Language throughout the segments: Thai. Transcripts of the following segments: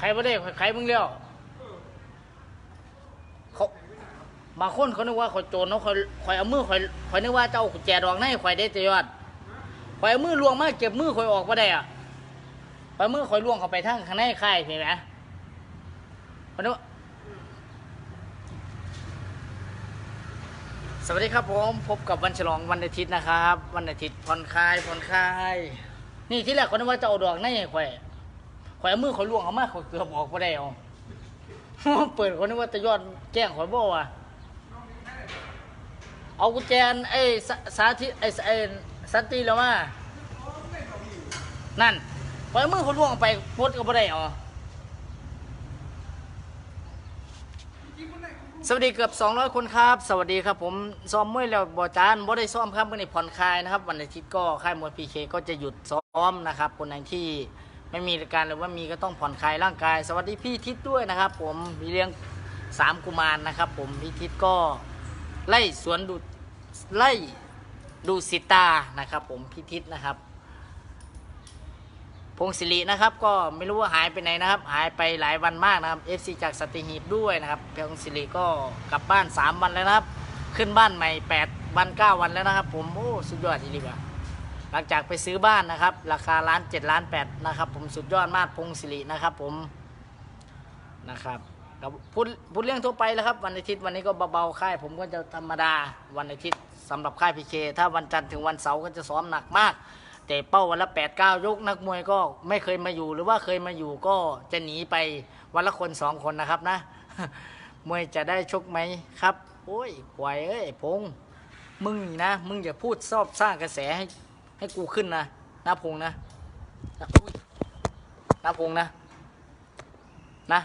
ใครบ่ได้ใครมึงแล้วเขาบางคนเขานึกว่าข่อยโจรเนาะข่อยข่อยเอามือข่อยข่อยนึกว่าเจ้ากุญแจดอกในข่อยได้แต่ยอดข่อยเอามือลวงมาเก็บมือข่อยออกบ่ได้อะข่อยมือข่อยลวงเขาไปทางข้างในค่ายเห็นไหมข่อยนึกว่าสวัสดีครับผมพบกับวันฉลองวันอาทิตย์นะครับ วันอาทิตย์ผ่อนคลายผ่อนคลาย นี่ที่แรกข่อยนึกว่าเจ้าเอาดอกในให้ข่อย ข่อยเอามือข่อยล่วงเอามาข่อยเกือบออกบ่ได้เอาเปิดคนนึกว่าจะยอดแจ้งข่อยบ่ว่าเอากุญแจนไอ้สาธิตไอ้ไอ้สันติแล้วมานั่นข่อยเอามือข่อยล่วงไปพดก็บ่ได้เอาสวัสดีเกือบ 200 คนครับ สวัสดีครับผมซ้อมมวยแล้วบ่จานบ่ได้ซ้อมครับมื้อนี้ผ่อนคลายนะครับ วันอาทิตย์ก็ค่ายมวยพีเคก็จะหยุดซ้อมนะครับคนไหนที่ ไม่มีการหรือว่ามีก็ต้องผ่อนคลายร่างกาย สวัสดีพี่ทิศด้วยนะครับ ผมมีเลี้ยงสามกุมารนะครับ ผมพี่ทิศก็ไล่สวนดูไล่ดูสิตานะครับ ผมพี่ทิศนะครับ พงศิรินะครับ ก็ไม่รู้ว่าหายไปไหนนะครับ หายไปหลายวันมากนะครับ FC จากสติหีบด้วยนะครับพงศิริก็กลับบ้าน 3 วันแล้วนะครับ ขึ้นบ้านใหม่ 8 วัน 9 วันแล้วนะครับ ผมโอ้สุดยอดจริงๆว่ะ หลังจากไปซื้อบ้านนะครับ ราคาล้านเจ็ดล้านแปดนะครับ ผมสุดยอดมากพงศิรินะครับ ผมนะครับกับพูดพูดเรื่องทั่วไปแล้วครับ วันอาทิตย์วันนี้ก็เบาๆค่าย ผมก็จะธรรมดาวันอาทิตย์สำหรับค่ายพีเคถ้าวันจันทร์ถึงวันเสาร์ก็จะซ้อมหนักมากแต่เป้าวันละแปดเก้ายกนักมวยก็ไม่เคยมาอยู่ หรือว่าเคยมาอยู่ก็จะหนีไปวันละคนสองคนนะครับนะมวยจะได้ชกไหมครับโอ้ยควายเอ้ยพงมึงนี่นะ มึงอย่าพูดซอบสร้างกระแสให้ ให้กูขึ้นนะหน้าพงนะนะอุ๊ยหน้าพงนะ นะ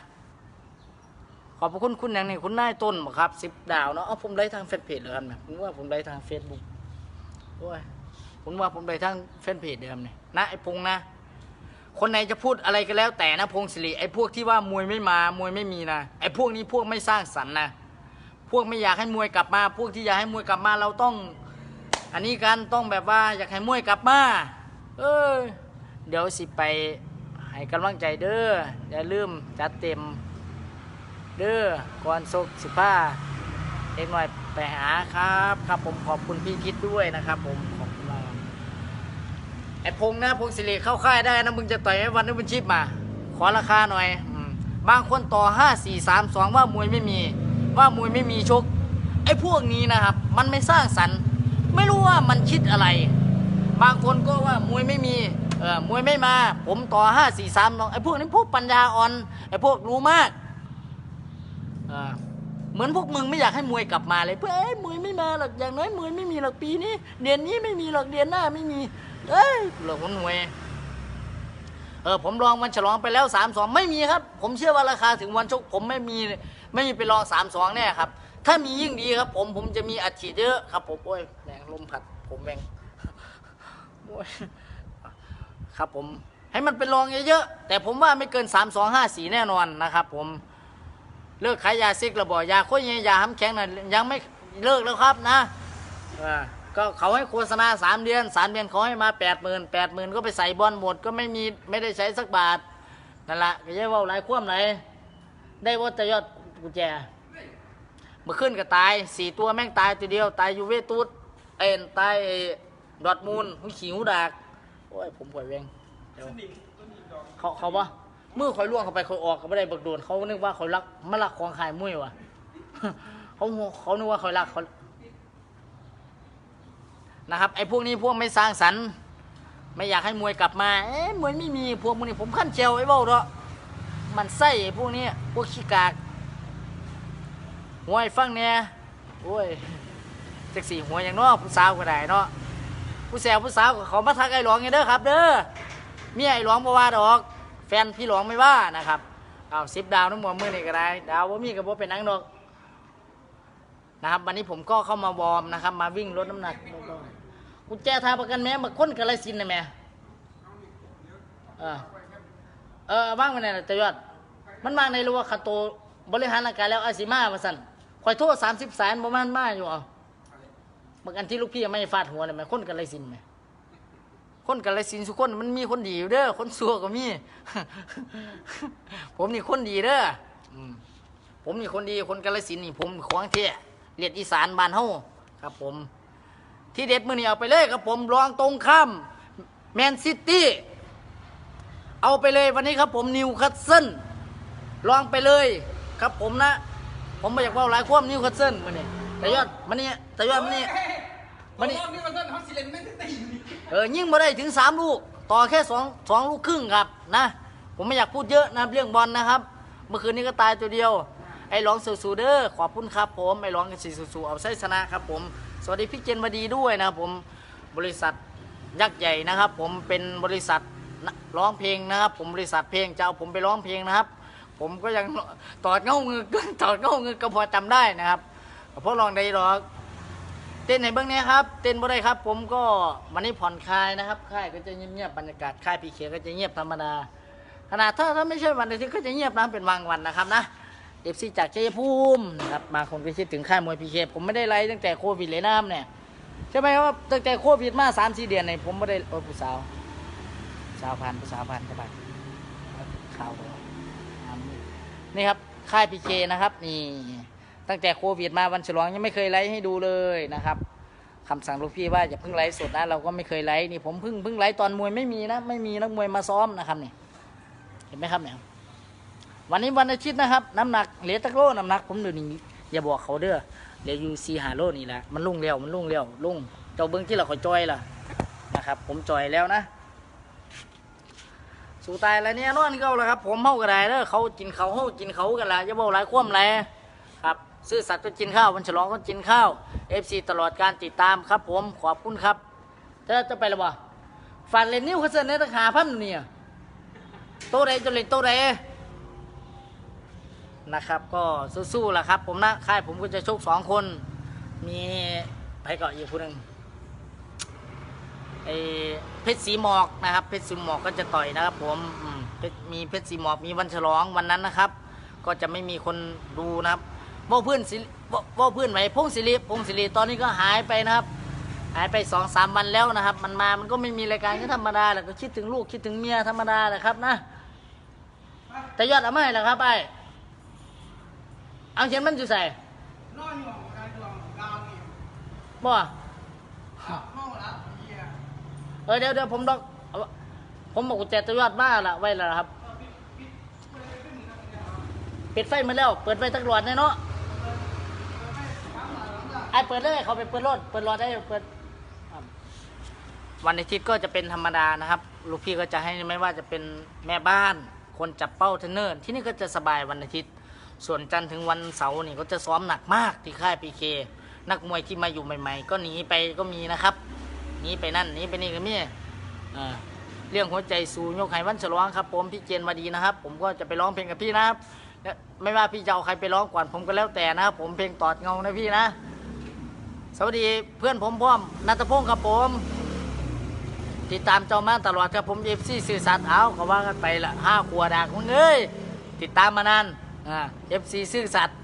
ขอบพระคุณคุณอย่างนี้คุณนายต้นบ่ครับสิบดาวเนาะเอาผมได้ทางแฟนเพจเลยครับเนี่ยผมว่าผมได้ทางเฟซบุ๊กโอ้ยผมว่าผมได้ทางแฟนเพจเดิมเนี่ยนะไอ้พงนะคนไหนจะพูดอะไรก็แล้วแต่นะพงศิริไอ้พวกที่ว่ามวยไม่มามวยไม่มีนะไอ้พวกนี้พวกไม่สร้างสรรค์นะพวกไม่อยากให้มวยกลับมา พวกที่อยากให้มวยกลับมาเราต้อง อันนี้กันต้องแบบว่าอยากให้มวยกลับมา เออเดี๋ยวสิไปให้กำลังใจเด้ออย่าลืมจัดเต็ม เด้อก่อนสกสิบ้าเอ็กหน่อยไปหาครับ ครับผมขอบคุณพี่ทิศด้วยนะครับ ผมขอบคุณมากไอพงษ์นะพงศิริเข้าค่ายได้นะมึงจะต่อยให้วันนี้เป็นชิปมา ขอราคาหน่อยบางคนต่อห้าสี่สามสองว่ามวยไม่มี ว่ามวยไม่มีชก ไอ้พวกนี้นะครับ มันไม่สร้างสรรค์ ไม่รู้ว่ามันคิดอะไร บางคนก็ว่ามวยไม่มีเออมวยไม่มา ผมต่อห้าสี่สามลองไอ้พวกนี้พวกปัญญาอ่อนไอ้พวกรู้มากเออเหมือนพวกมึงไม่อยากให้มวยกลับมาเลยเพื่อเอ้ยมวยไม่มาหรอกอย่างน้อยมวยไม่มีหรอกปีนี้เดือนนี้ไม่มีหรอกเดือนหน้าไม่มีเอ้ยหลือคนมวยเออผมลองวันฉลองไปแล้วสามสองไม่มีครับ ผมเชื่อว่าราคาถึงวันชกผมไม่มีไม่มีไปลองสามสองแน่ครับ ถ้ามียิ่งดีครับ ผมผมจะมีอัดฉีดเยอะครับ ผมโอ้ยแรงลมพัด ผมแรงโอ้ยครับผม ให้มันเป็นรองเยอะๆแต่ผมว่าไม่เกินสามสองห้าสี่แน่นอนนะครับ ผมเลิกขายยาซิกระบอกยาโค้ยยาห้ำแข็งน่ะยังไม่เลิกแล้วครับนะก็เขาให้โฆษณาสามเดือนสามเดือนเขาให้มาแปดหมื่นแปดหมื่นก็ไปใส่บอลหมดก็ไม่มีไม่ได้ใช้สักบาทนั่นแหละก็จะว่าหลายคว่ำไหนได้ว่าแต่ยอดกุญแจ เมื่อขึ้นก็ตายสี่ตัวแม่งตายตัวเดียว ตายยูเวตุสเอ็นตายดอดมูลหุขิวดากโอ้ยผมปล่อยเวงเดี๋ยวเขาเขาปะมือคอยล่วงเข้าไปคอยออกก็ไม่ได้บักโดนเขานึกว่าคอยรักมารักของขายมุ้ยวะเขาเขานึกว่าคอยรักเขานะครับไอ้พวกนี้พวกไม่สร้างสรรค์ ไม่อยากให้มวยกลับมาเอ๊ะมวยไม่มีพวกมึงนี่ผมขั้นเจียวไอ้เบ้าเนาะมันไส้ไอ้พวกนี้พวกขี้กาก หัวไอ้ฟังเนี่ยโอ้ยจักสี่หัวอย่างนาะผู้สาวก็ได้เนาะผู้แสวผู้สาวเขามาทักไอ้หลวงไงเด้อครับ เด้อเมียไอ้หลวงบ่ว่าดอก แฟนพี่หลวงไม่ว่านะครับเอาสิบดาวน้ำมันมือนี่ก็ได้ดาวว่ามีกับว่าเป็นนังดอกนะครับวันนี้ผมก็เข้ามาวอร์มนะครับ มาวิ่งลดน้ำหนักกุญแจทาประกันแม่มาค้นกระไรสินนะแม่เออเออว่างไปไหนล่ะจยอด มันว่างในรู้ว่าคาโตบริหารร่างกายแล้วอาซิมามาสั่น คอยโทษสามสิบแสนประมาณมาอยู่เอาบางอันที่ลูกพี่ไม่ฟาดหัวเลยไหมคนกันไรสินไหมคนกาลสินสุคนมันมีคนดีอยู่เด้อคนซัวก็มี ผมนี่คนดีเด้อผมนี่คนดีคนกาลสินนี่ ผมของเท่เลียดอีสานบ้านเฮาครับ ผม ที่เด็ดมือนี่เอาไปเลยครับ ผมรองตรงข้ามแมนซิตี้เอาไปเลยวันนี้ครับผมนิวคัสเซิลลองไปเลยครับผมนะ ผมไม่อยากเว่าหลายความนิวคัสเซิลมือนี่แต่ยอดมันนี่แต่ยอดมันนี่มันนี่มันเส้นฮอตซิเลนไม่ได้ตีเออยิงมาได้ถึงสามลูก ต่อแค่สองสองลูกครึ่งครับนะ ผมไม่อยากพูดเยอะนะครับเรื่องบอลนะครับ เมื่อคืนนี้ก็ตายตัวเดียว ไอ้ร้องสูๆเด้อขอบคุณครับผม ไอ้ร้องกันสีสูๆเอาใช้ชนะครับผม สวัสดีพี่เจนวดีด้วยนะครับผมบริษัทยักษ์ใหญ่นะครับ ผมเป็นบริษัทร้องเพลงนะครับ ผมบริษัทเพลงจะเอาผมไปร้องเพลงนะครับ ผมก็ยังตอดเงาเงือกตอดเงาเงือกก็พอจำได้นะครับเพราะลองได้หรอกเต้นในเบื้องนี้ครับ เต้นบ่ได้ครับ ผมก็วันนี้ผ่อนคลายนะครับค่ายก็จะเงียบๆบรรยากาศค่ายพีเคก็จะเงียบธรรมดาขนาดถ้าถ้าไม่ใช่วันอาทิตย์ก็จะเงียบนะเป็นบางวันนะครับนะเอฟซีจากชัยภูมินะครับบาคนก็คิดถึงค่ายมวยพีเคผมไม่ได้ไลฟ์ตั้งแต่โควิดเลยนะครับเนี่ยใช่ไหมครับตั้งแต่โควิดมาสามสี่เดือนเนี่ยผมไม่ได้โอ้ผู้สาว สาวพันผู้สาวพันใช่ปะข่าวเลย นี่ครับค่ายพีเคนะครับนี่ตั้งแต่โควิดมาวันฉลองยังไม่เคยไลฟ์ให้ดูเลยนะครับคำสั่งลูกพี่ว่าอย่าเพิ่งไลฟ์สดนะเราก็ไม่เคยไลฟ์นี่ผมเพิ่งเพิ่งไลฟ์ตอนมวยไม่มีนะไม่มีนักมวยมาซ้อมนะครับนี่เห็นไหมครับเนี่ยวันนี้วันอาทิตย์นะครับ น้ำหนักเหลือตะโลน้ำหนัก ผมเดี๋ยวนี้อย่าบอกเขาเด้อเหลืออยู่ซีหาโลนี่แหละมันลุ่งเร็วมันลุ่งเร็วลุ่งเจ้าเบิ้งที่เราคอยจอยล่ะนะครับ ผมจอยแล้วนะ สู่ตายอะไรเนี่ยนอนเขาแล้วครับ ผมเมาก็ได้เด้อเขากินเขาเฮากินเขากันละอย่าบอกหลายความแลครับซื่อสัตย์ก็กินข้าววันฉลองก็กินข้าว FC ตลอดการติดตามครับ ผมขอบคุณครับจะจะไปแล้วบ่าฝันเลนนิ้วเขาเสนในตะขาพันเนี่ยโตะใดจะเลนโตะใดนะครับ ก็สู้ๆล่ะครับ ผมนะค่ายผมก็จะชกสองคน มีไปก่อนอีกคนหนึ่งไอ เพชรสีหมอกนะครับ เพชรสีหมอกก็จะต่อยนะครับ ผมอืมเพชรมีเพชรสีหมอกมีวันฉลองวันนั้นนะครับ ก็จะไม่มีคนดูนะครับว่าเพื่อนสิว่าว่าเพื่อนไหวพงศิริพงศิริตอนนี้ก็หายไปนะครับ หายไปสองสามวันแล้วนะครับ มันมามันก็ไม่มีรายการก็ธรรมดาแหละก็คิดถึงลูกคิดถึงเมียธรรมดาแหละครับนะแต่ยอดเอาไม่ละครับไอ้เอาเขียนมันอยู่ใส่นอนอยู่ของการดวงดาวนี่บ่ เมาแล้วเฮียเออเดี๋ยวเดี๋ยวผมดอกเอาผมบอกกุญแจตัวยอดบ้าละไว้แล้วครับ ปิดไฟมาแล้ว เปิดไฟทั้งหลอดแน่เนาะไอ้เปิดเลยเขาไปเปิดรถเปิดรถได้เปิดวันอาทิตย์ก็จะเป็นธรรมดานะครับ ลูกพี่ก็จะให้ไม่ว่าจะเป็นแม่บ้าน คนจับเป้าเทนเนอร์ ที่นี่ก็จะสบายวันอาทิตย์ ส่วนจันทร์ถึงวันเสาร์นี่ก็จะซ้อมหนักมากที่ค่ายพีเคนักมวยที่มาอยู่ใหม่ ๆ ก็หนีไปก็มีนะครับ นี้ไปนั่นนี้ไปนี่ก็มีอ่าเรื่องหัวใจสู่ยกไห้วันฉลองครับ ผมพี่เจนมาดีนะครับ ผมก็จะไปร้องเพลงกับพี่นะครับไม่ว่าพี่จะเอาใครไปร้องก่อนผมก็แล้วแต่นะครับผมเพลงตอดเงานะพี่นะ สวัสดีเพื่อนผมพร้อมนัทพงศ์ครับผม ติดตามเจ้ามาตลอดครับผมเอฟซีสื่อสารเอาก็ว่ากันไปละห้าขวดากมึงเอ้ยติดตามมานานเอฟซีซื่อสัตย์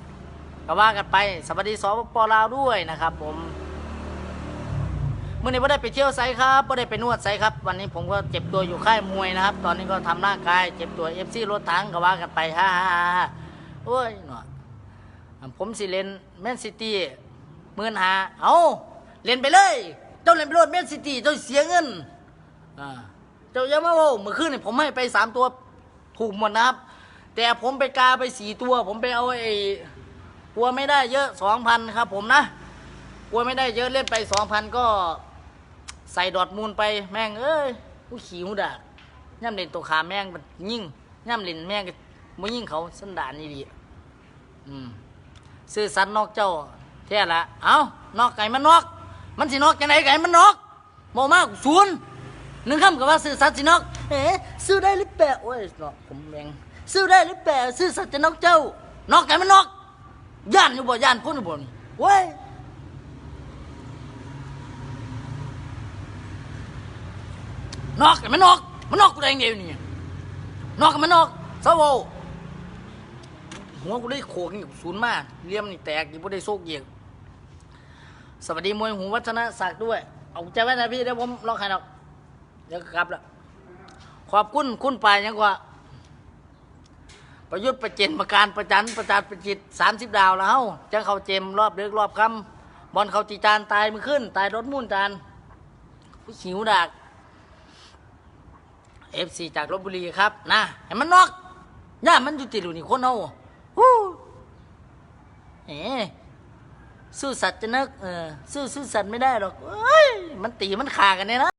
ก็ว่ากันไป สวัสดีสปปลาวด้วยนะครับผม เมื่อนี้ไ่ได้ไปเที่ยวไซครับไม่ได้ไปนวดไซครับ วันนี้ผมก็เจ็บตัวอยู่ค่ายมวยนะครับ ตอนนี้ก็ทำร่างกายเจ็บตัวเอฟซีรถถังก็ว่ากันไปฮ่าฮ่าฮ่าโอ้ยหนอผมสิเลนแมนซิตี้หมื่นหาเอาเล่นไปเลย เจ้าเล่นไปโลดแมนซิตี้เจ้าเสียเงินอ่าเจ้าอย่ามาโอเมื่อคืนนี่ผมให้ไปสามตัวถูกหมดนะครับ แต่ผมไปกาไปสี่ตัว ผมไปเอาไอ้กลัวไม่ได้เยอะสองพันครับ ผมนะกลัวไม่ได้เยอะเล่นไปสองพันก็ ใส่ดอดมูลไปแม่งเอ้ยผู้ขี่หูดากย่ำเล่นตัวขาแม่งมันยิ่งย่ำเล่นแม่งก็ม่ยิ่งเขาสันดานนี่ดีอืมซื้อสันนอกเจ้าแท้ละเอานอกไก่มันนอก มันสินอกจังไหนไก่มันนอกโมมากศูนย์หนึ่งคำกับว่าซื่อสัตย์สินอกเอ๊ะซื้อได้หรือเปล่าโอ้ยเนาะผมแมงซื้อได้หรือเปล่าซื้อสัตย์จะนอกเจ้านอกกันมันนอกย่านอยู่บ่ย่านพ้นอยู่บ่นี่เว้ย นอกกันมันนอกมันนอกกูได้ยังไงนี่นอกกันมันนอกเศร้าโวหัวกูได้โขกนี่ศูนย์มากเลี่ยมนี่แตกอยู่บ่ได้โซกเยียกสวัสดีมวยหูวัฒนศักดิ์ด้วย เอาใจไว้นะพี่เดี๋ยวผมลองขายดอกเดี๋ยวกลับล้วขอบคุณคุณปยยังกว่า ประยุทธ์ประเจนประการประจันประจานประจิตสามสิบดาวแล้วเจังเขาเจมรอบเดึกรอบคำบอลเขาตีจานตายมือขึ้น ตายรถมุ่นจานผู้หิวดาก เอฟซีจากลบบุรีครับนะให้มันนอกย่ามันอยู่ติดอยู่นี่คนเฮาฮู้เอ๋สู้สัตว์จะนึกเออสู้สู้สัตว์ไม่ได้หรอกเอ้ยมันตีมันขากันเนี่ยนะ